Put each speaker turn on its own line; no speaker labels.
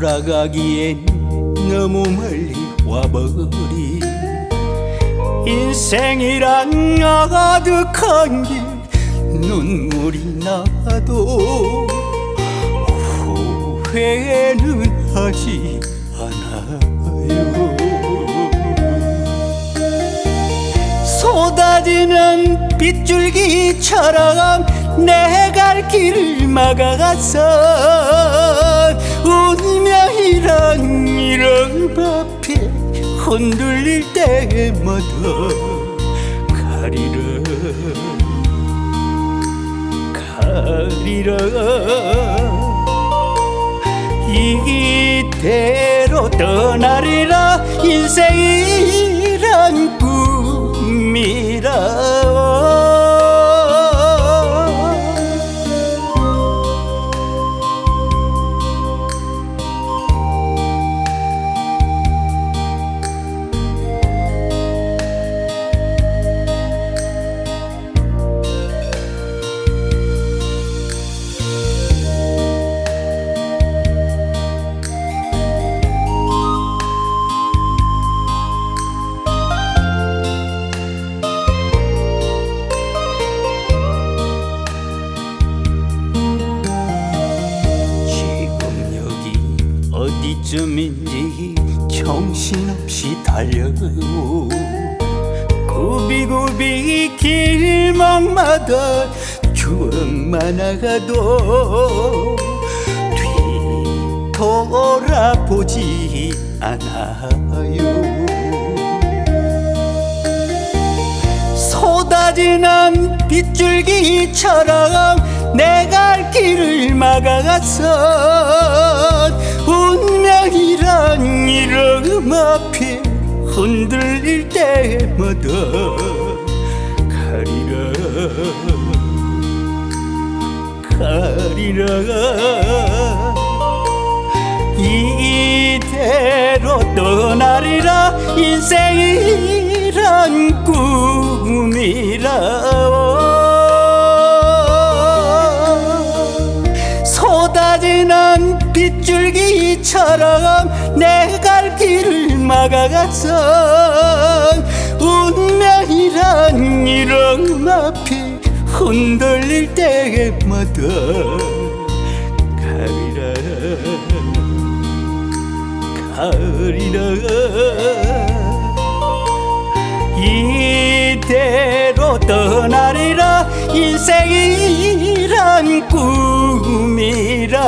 돌아가기엔 너무 멀리 와버린 인생이란 가득한 길 눈물이 나도 후회는 하지 않아요. 쏟아지는 빗줄기처럼 내 갈 길을 막아갔어 운명이란 이름 앞에 흔들릴 때마다 가리라 가리라 이대 어디쯤인지 정신없이 달려요 구비구비 길목마다 추억 많아가도 뒤돌아보지 않아요. 쏟아지는 빗줄기처럼 내 갈 길을 막아갔어 때마다 가리라. 가리라. 이대로 떠나리라. 인생이란 꿈이라 쏟아지는 빗줄기처럼 내 갈 길을 막아갔어 운명이란 이름 앞에 흔들릴 때마다 가리라 가리라. 이대로 떠나리라 인생이란 꿈이라